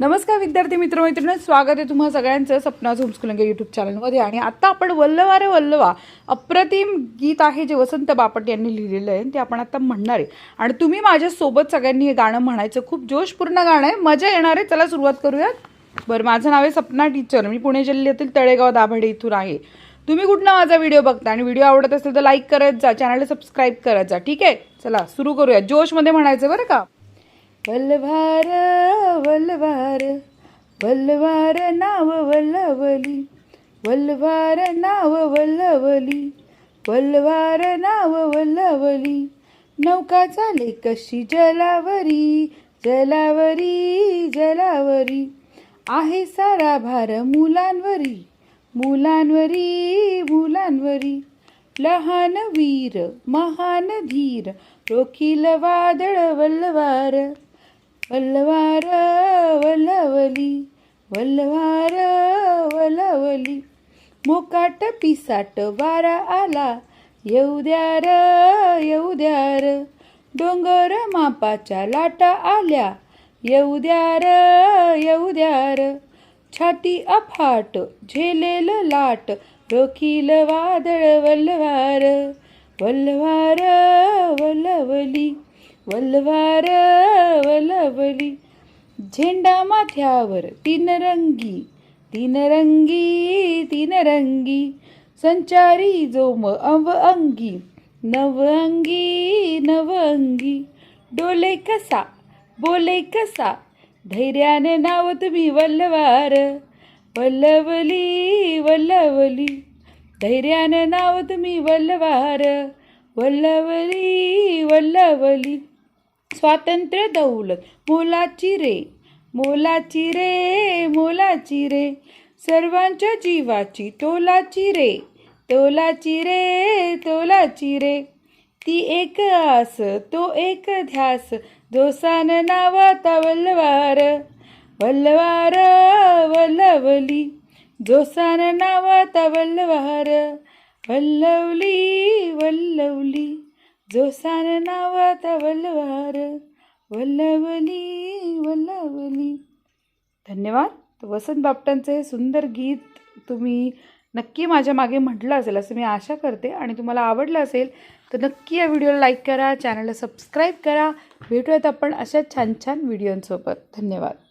नमस्कार विद्यार्थी मित्रमैत्रिणी स्वागत आहे तुम्हा सगळ्यांचं सपना होमस्कूलिंग यूट्यूब चॅनलमध्ये आणि आत्ता आपण वल्लवा रे वल्लवा अप्रतिम गीत आहे जे वसंत बापट यांनी लिहिलेलं आहे ते आपण आता म्हणणार आहे. आणि तुम्ही माझ्यासोबत सगळ्यांनी हे गाणं म्हणायचं खूप जोशपूर्ण गाणं आहे. मजा येणार आहे. चला सुरुवात करूयात. बरं माझं नाव आहे सपना टीचर मी पुणे जिल्ह्यातील तळेगाव दाभाडे इथून आहे. तुम्ही कुठनं माझा व्हिडिओ बघता? आणि व्हिडिओ आवडत असेल तर लाईक करत जा. चॅनलला सबस्क्राईब करत जा. ठीक आहे? चला सुरू करूया जोशमध्ये म्हणायचं बरं का? वल्लभार वल्लभार वल्लभार नाव वल्लवली वल्लभार नाव वल्लवली वल्लभार नाव वल्लवली नौका चाले कशी जलावरी जलावरी जलावरी. आहे सारा भार मुलांवरी मुलांवरी मुलांवरी. लहान वीर महान धीर रोखील वादळ वल्लवार वल्लवार वल्लवली वल्लवार वल्लवली. मोकाट पिसाट वारा आला येऊ द्या र येऊ द्या र. डोंगर मापाच्या लाटा आल्या येऊ द्या र येऊ द्या र. छाती अफाट झेलेल लाट रोखील वादळ वल्लवार. वल्लवार वल्लवली. वल्लवार वल्लवली झेंडा माथ्यावर तीन रंगी तीन रंगी तीन रंगी. संचारी जोम अव अंगी नव अंगी नव अंगी. डोले कसा बोले कसा धैर्याने नाव तुम्ही वल्लवार वल्लवली वल्लवली धैर्याने नाव तुम्ही वल्लवार वल्लवली वल्लवली स्वातंत्र्य दौलत मोलाची रे मोलाची रे मोलाची रे. सर्वांच्या जीवाची तोलाची रे तोलाची रे तोलाची रे. ती एक आस तो एक ध्यास जोसान नावाता वल्लवार वल्लवार वल्लवली. जोसान नावाता वल्लवार वल्लवली वल्लवली. जोसान नावाता वल्लवार वल्लवली वल्लवली. धन्यवाद. वसंत बापटांचं हे सुंदर गीत तुम्ही नक्की माझ्या मागे म्हटलं असेल असं मी आशा करते. आणि तुम्हाला आवडलं असेल तर नक्की या व्हिडिओला लाईक करा चॅनलला सबस्क्राईब करा. भेटूयात आपण अशा छान छान व्हिडिओंसोबत. धन्यवाद.